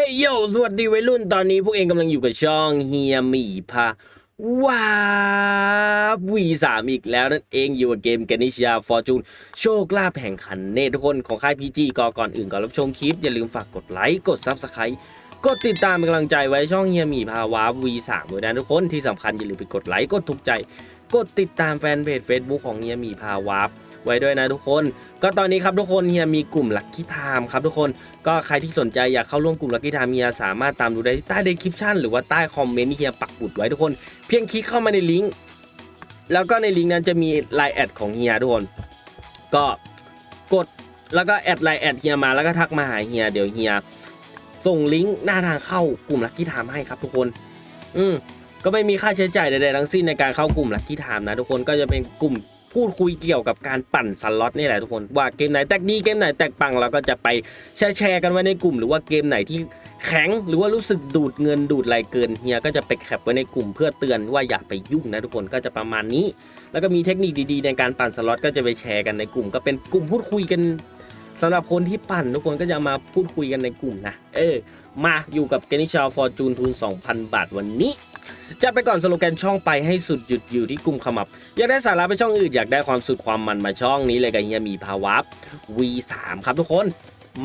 ฮ้ยโยสวัสดีวัยรุ่นตอนนี้พวกเองกำลังอยู่กับช่องเฮียหมีพาว้าวีสามอีกแล้วนั่นเองอยู่กับเกมแกนิชยาฟอร์จูนโชคลาภแห่งขันเนตทุกคนของค่ายพีจีก่อนก่อนอื่นก่อนรับชมคลิป อย่าลืมฝากกดไลค์ กดซับสไครต์กดติดตามเป็นกำลังใจไว้ช่องเฮียหมีพาวาวีสามด้วยนะทุกคนที่สำคัญอย่าลืมไปกดไลค์กดถูกใจ กดติดตามแฟนเพจ Facebook ของเฮียหมีพาวา ไว้ด้วยนะทุกคน ก็ตอนนี้ครับทุกคนเฮียมีกลุ่มลั c กี้ไทม์ครับทุกคนก็ใครที่สนใจอยากเข้าร่วมกลุ่มลั c กี้ไทม์เฮียสามารถตามดูได้ใต้เดสคริปชันหรือว่าใต้คอมเมนต์ที่เฮียปักบุดไว้ทุกคน เพียงคลิกเข้ามาในลิงก์แล้วก็ในลิงก์นั้นจะมีไลน์แอดของเฮียทุกคนก็กดแล้วก็แอดไลน์แอดเฮียมาแล้วก็ทักมาหาเฮียเดี๋ยวเฮียส่งลิงก์หน้าทางเข้ากลุ่มลั c กี้ไทม์ให้ครับทุกคน อืมก็ไม่มีค่าใช้จ่ายใดๆทั้งสิ้นในการเข้ากลุ่มลั c กี้ไทม์นะทุกคนก็จะเป็นกลุ่ม พูดคุยเกี่ยวกับการปั่นสล็อตนี่แหละทุกคนว่าเกมไหนแตกดีเกมไหนแตกปังเราก็จะไปแชร์แชร์กันไว้ในกลุ่ม หรือว่าเกมไหนที่แข็งหรือว่ารู้สึกดูดเงินดูดอะไรเกินเฮียก็จะไปแคปไว้ในกลุ่มเพื่อเตือนว่าอย่าไปยุ่งนะทุกคนก็จะประมาณนี้ แล้วก็มีเทคนิคดีๆ ในการปั่นสล็อตก็จะไปแชร์กันในกลุ่ม ก็เป็นกลุ่มพูดคุยกันสำหรับคนที่ปั่นทุกคนก็จะมาพูดคุยกันในกลุ่มนะ เออ มาอยู่กับเกนิชาฟอร์จูนทุน 2,000 บาทวันนี้ จัดไปก่อนสโลแกนช่องไปให้สุดหยุดอยู่ที่กลุ่มขมับ อยากได้สาระไปช่องอื่นอยากได้ความสุดความมันมาช่องนี้เลยกับเฮียมีภาวะ V3 ครับทุกคน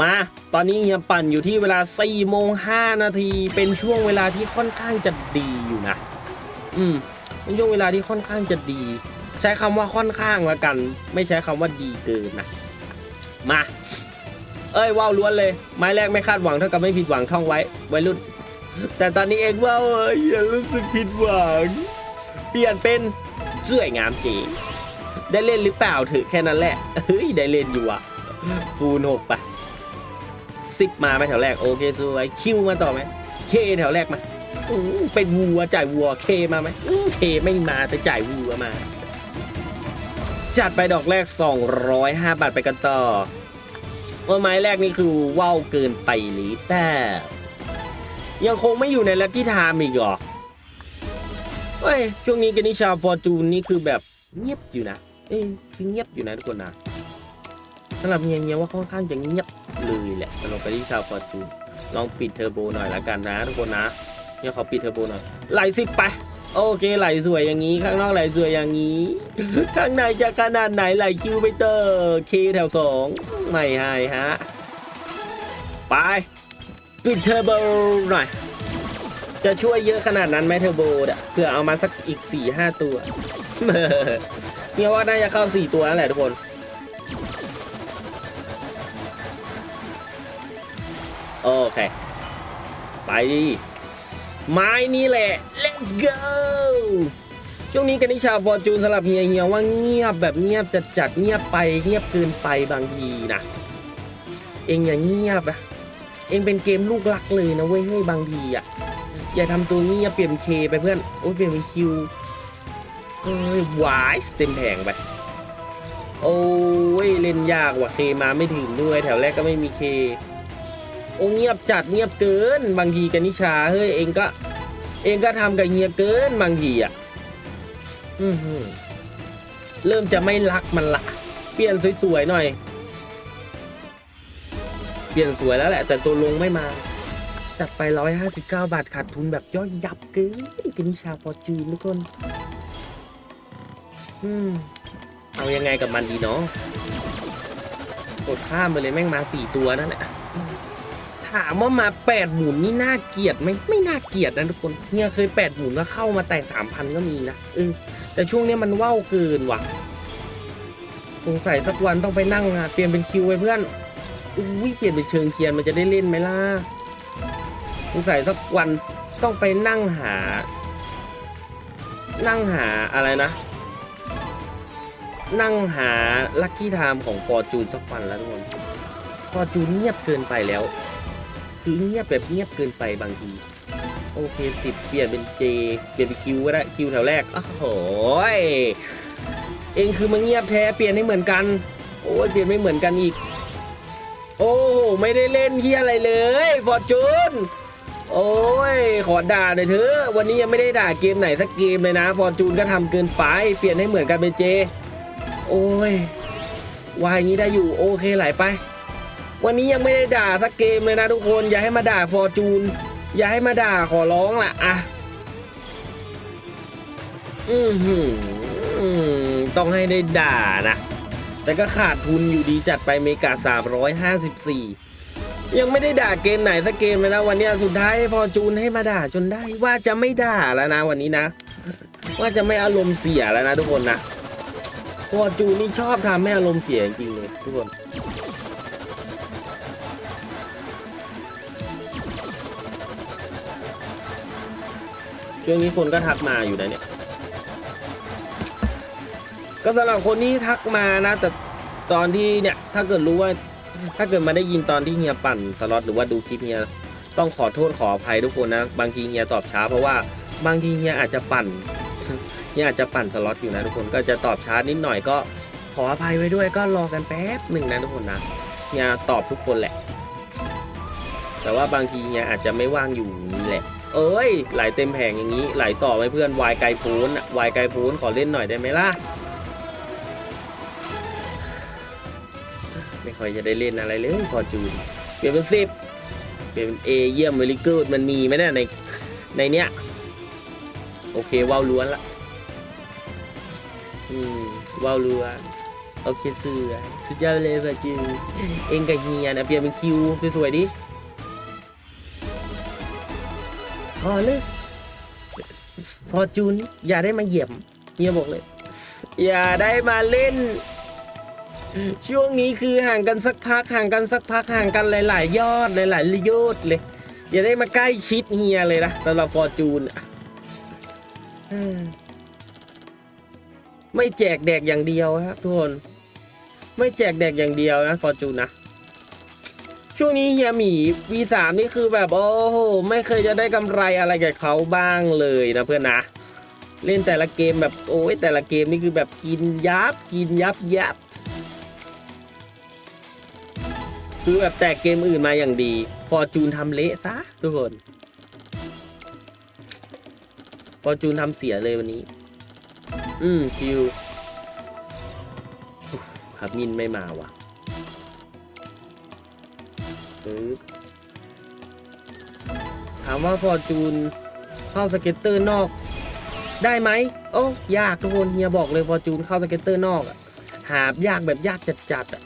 มาตอนนี้เฮียปั่นอยู่ที่เวลา4โมง5นาทีเป็นช่วงเวลาที่ค่อนข้างจะดีอยู่นะ อืมเป็นช่วงเวลาที่ค่อนข้างจะดี ใช้คำว่าค่อนข้างละกัน ไม่ใช้คำว่าดีเกินนะมา เอ้ยว้าวล้วนเลยไม้แรกไม่คาดหวังเท่ากับไม่ผิดหวังท่องไว้ไว้รุ่น แต่ตอนนี้เองว่าเอ้ยย่ารู้สึกผิดหวัง เปลี่ยนเป็นสวยงามเจ๋ได้เล่นหรือเปล่าเถอะแค่นั้นแหละ เฮ้ย ได้เล่นอยู่อะคูณหกไปสิบมาไหมแถวแรก โอเคสวยคิวมาต่อไหมเคแถวแรกมาอื้เป็นวัวจ่ายวัวเคมาไหมเคไม่มาแต่จ่ายวัวมา จัดไปดอกแรก 205 บาทไปกันต่อว่าไม้แรกนี่คือว่าวเกินไปหรือแต่ ยังคงไม่อยู่ในลั c กี้ไทม์อีกหรอเฮ้ยช่วงนี้กนิชาฟอร์จูนนี่คือแบบเงียบอยู่นะเอ้ยคือเงียบอยู่นะทุกคนนะสำหรับเงียเงียว่าค่อนข้างจะเงียบเลยแหละสำหรับกนิชาฟอร์จูนลองปิดเทอร์โบหน่อยละกันนะทุกคนนะเนี่ยขอปิดเทอร์โบหน่อยไหลสิไปโอเคไหลสวยอย่างนี้ข้างนอกไหลสวยอย่างนี้ ข้างในจะขนาดไหนไหลคิวไปเตอร์เคแถวสองไม่ให้ฮะไป ปิดเทอร์โบหน่อย จะช่วยเยอะขนาดนั้นไหมเทอร์โบอะเพื่อเอามาสักอีก4ี่ห้าตัวเนี่ยว่าน่าจะเข้า4ตัวนั่นแหละทุกคน โอเค ไปดิไม้นี้แหละ let's go ช่วงนี้กันนิชาฟอร์จูนสำหรับเฮียเฮียว่าเงียบแบบเงียบจัดจัดๆเงียบไปเงียบเกินไปบางทีนะ เองอย่าเงียบอะ เองเป็นเกมลูกรักเลยนะเว้ยเฮ้ยบางทีอะอย่าทำตัวนี้อย่าเปลี่ยนเคไปเพื่อนโอ้ยเปลี่ยนเป็นคิวเอ้ยวายเต็มแผงไปโอ้ยเล่นยากว่ะเคมาไม่ถึงด้วยแถวแรกก็ไม่มีเคโอ้เงียบจัดเงียบเกิน บางทีกันนิชาเฮ้ยเองก็เองก็ทำกับเฮียเกินบางทีอะอือหือเริ่มจะไม่รักมันละเปลี่ยนสวยๆหน่อย เปลี่ยนสวยแล้วแหละ แต่ตัวลงไม่มาจัดไป 159 บาทขาดทุนแบบย่อยยับเกินกินิชาฟอร์จูนทุกคน อืม เอายังไงกับมันดีเนาะกดข้ามไปเลยแม่งมาสี่ตัวนั่นแหละถามว่ามาแปดหมุนนี่น่าเกลียดไหมไม่น่าเกลียดนะทุกคนเนี่ยเคยแปดหมุนแล้วเข้ามาแต่สามพันก็มีนะเออแต่ช่วงนี้มันว่าวเกินว่ะสงสัยสักวันต้องไปนั่งเปลี่ยนเป็นคิวไปเพื่อน อุ้ยเปลี่ยนเป็นเชิงเทียนมันจะได้เล่นไหมล่ะสงสัยสักวันต้องไปนั่งหา นั่งหาอะไรนะ นั่งหาลัคกี้ไทม์ของฟอร์จูนสักวันแล้วทุกคนฟอร์จูนเงียบเกินไปแล้ว คือเงียบแบบเงียบเกินไปบางที โอเคสิบเปลี่ยนเป็นเจเปลี่ยนเป็นคิวก็ได้คิวแถวแรกโอ้โหยเองคือมาเงียบแท้เปลี่ยนให้เหมือนกัน โอ้ยเปลี่ยนไม่เหมือนกันอีก โอ้โหไม่ได้เล่นเฮียอะไรเลยฟอร์จูนโอ้ยขอด่าหน่อยเถอะวันนี้ยังไม่ได้ด่าเกมไหนสักเกมเลยนะฟอร์จูนก็ทำเกินไป เปลี่ยนให้เหมือนกันเป็นเจ โอ้ยวายอย่างนี้ได้อยู่โอเคไหลไป วันนี้ยังไม่ได้ด่าสักเกมเลยนะทุกคนอย่าให้มาด่าฟอร์จูนอย่าให้มาด่าขอร้องล่ะอะอือหืออืมต้องให้ได้ด่านะ แต่ก็ขาดทุนอยู่ดีจัดไปเมกา 354 ยังไม่ได้ด่าเกมไหนสักเกมเลยนะวันนี้สุดท้ายฟอจูนให้มาด่าจนได้ว่าจะไม่ด่าแล้วนะวันนี้นะ ว่าจะไม่อารมณ์เสียแล้วนะทุกคนนะฟอจูนนี่ชอบทำให้อารมณ์เสียจริงเลยทุกคนช่วงนี้คนก็ทักมาอยู่นะเนี่ย ก็สำหรับคนที่ทักมานะ แต่ตอนที่เนี่ยถ้าเกิดรู้ว่า ถ้าเกิดมาได้ยินตอนที่เฮียปั่นสล็อตหรือว่าดูคลิปเฮียต้องขอโทษขออภัยทุกคนนะ บางทีเฮียตอบช้าเพราะว่าบางทีเฮียอาจจะปั่นเฮียอาจจะปั่นสล็อตอยู่นะทุกคนก็จะตอบช้านิดหน่อยก็ขออภัยไว้ด้วยก็รอกันแป๊บหนึ่งนะทุกคนนะเฮียตอบทุกคนแหละ แต่ว่าบางทีเฮียอาจจะไม่ว่างอยู่นี่แหละ เอ้ยไหลเต็มแผงอย่างนี้ไหลต่อไหมเพื่อนวายไกลโพ้นวายไกลโพ้นขอเล่นหน่อยได้ไหมล่ะ ไม่ค่อยจะได้เล่นอะไรเลยฟอจูนเปลี่ยนเป็นสิบเปลี่ยนเป็นเอเยี่ยมเวลิกูดมันมีไหมเนี่ยในในเนี้ยโอเคว้าวล้วนละอืมว้าวล้วนโอเคเสือสุดยอดเลยฟอร์จูนเองกับเฮียนะเปลี่ยนเป็นคิวสวยๆดิพอเลยฟอจูนอย่าได้มาเหยียบเฮียบอกเลย อย่าได้มาเล่น ช่วงนี้คือห่างกันสักพักห่างกันสักพักห่างกันหลาย ๆ ยอดหลายๆยอดเลย อย่าได้มาใกล้ชิดเฮียเลยนะสำหรับฟอร์จูนไม่แจกแดกอย่างเดียวครับทุกคนไม่แจกแดกอย่างเดียวนะฟอร์จูนนะช่วงนี้เฮียหมี V3 นี่คือแบบโอ้โหไม่เคยจะได้กำไรอะไรกับเขาบ้างเลยนะเพื่อนนะเล่นแต่ละเกมแบบโอ้ยแต่ละเกมนี่คือแบบกินยับกินยับยับ คือแบบแตกเกมอื่นมาอย่างดี ฟอร์จูนทำเละซะทุกคน ฟอร์จูนทำเสียเลยวันนี้ อืมคิวครับมินไม่มาว่ะถามว่าฟอร์จูนเข้าสเก็ตเตอร์นอก ได้ไหม โอ้ยากทุกคนเฮียบอกเลยฟอร์จูนเข้าสเก็ตเตอร์นอกอะหาบยากแบบยากจัดๆอะ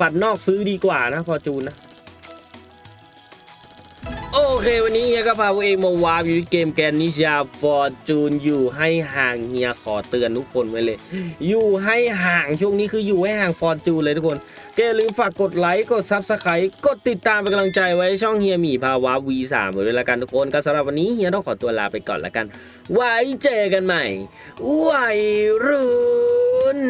ปัดนอกซื้อดีกว่านะฟอร์จูนนะ โอเควันนี้เฮียก็พาพวกเองมาวาร์ปอยู่ที่เกมแกนนิชาฟอร์จูนอยู่ให้ห่างเฮียขอเตือนทุกคนไว้เลย อยู่ให้ห่างช่วงนี้คืออยู่ให้ห่างฟอร์จูนเลยทุกคนก็อย่าลืมฝากกดไลค์กดซับสไครต์กดติดตามเป็นกำลังใจไว้ช่องเฮียหมีพาวา V3 ไว้ด้วยละกันทุกคนก็สำหรับวันนี้เฮียต้องขอตัวลาไปก่อนละกัน ไว้เจอกันใหม่ไวรุ่น